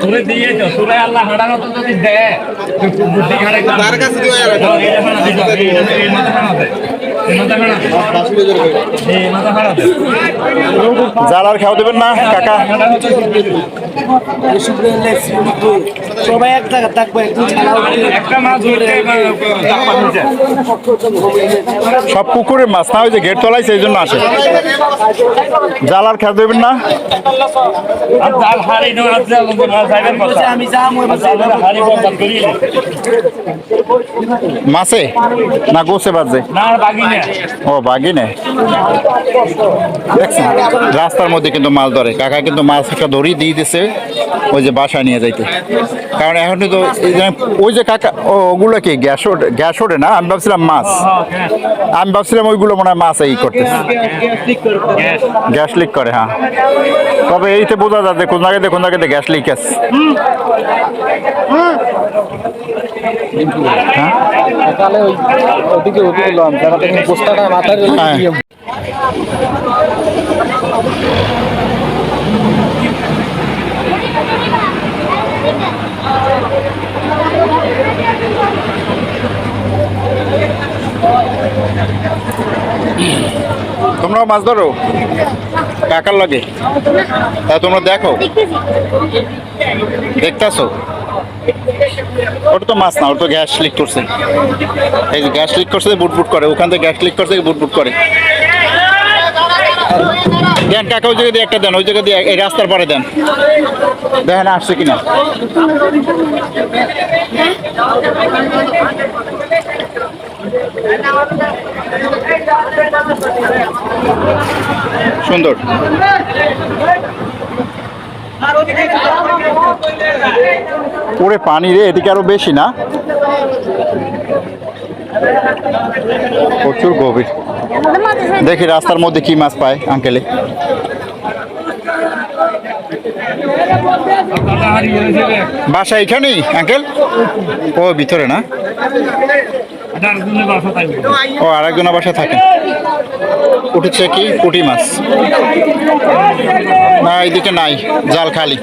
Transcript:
তুলে দিয়ে তো তুলে আল্লাহ হাঁটানো তো যদি দে বুদ্ধি তার দিও মাথা হাঁটাতে এই মাথা হাঁটাতে এই মাথা হাঁটাতে জাল আর খাওয়া দেবেন না কাকা। সবাই এক জায়গা থাকব সব পুকুরে মাছ না ওই যে গেট তলাইছে এই জন্য আসে। জাল আর খেতে দেবেন না। মাছ না গোছে বাজে? ও বাগি নেই দেখছেন রাস্তার মধ্যে কিন্তু মাছ ধরে। কাকা কিন্তু মাছ একটা ধরেই দিয়ে দিছে ওই যে বাসায় নিয়ে যাইতে। কারণ এখন তো ওই যে কাকা ওগুলো কি গ্যাস গ্যাস ওঠে না? আমি ভাবছিলাম মাছ। আমি ভাবছিলাম ওইগুলো মনে হয় মাছ এই করতেছে। গ্যাস লিক করে হ্যাঁ। তবে এইতে বোঝা যাচ্ছে কোন জায়গাতে কোন জায়গাতে গ্যাস লিক আছে। সকালে তোমরাও মাছ ধরো। কাকার লাগে। তা তোমরা দেখো। দেখতেছো? ওটা তো মাছ না, ওটা তো গ্যাস লিক করছে। এই যে গ্যাস লিক করছে বুট বুট করে। ওখান থেকে গ্যাস লিক করছে বুট বুট করে। দেন কাকা ওই জায়গা দিয়ে একটা দেন, ওই জায়গা দিয়ে এই রাস্তার পরে দেন। দেখেন আসছে কিনা। সুন্দর। ওরে পানি রে, এদিকে আরও বেশি না? প্রচুর গভীর। দেখি রাস্তার মধ্যে কি মাছ পায় আঙ্কেলে বাসা এখানেই আঙ্কেল? ও, ভিতরে না? ও, আরেকজনের বাসা থাকে। উঠেছে কি? পুঁটি মাছ। না, এইদিকে নাই, জাল খালি।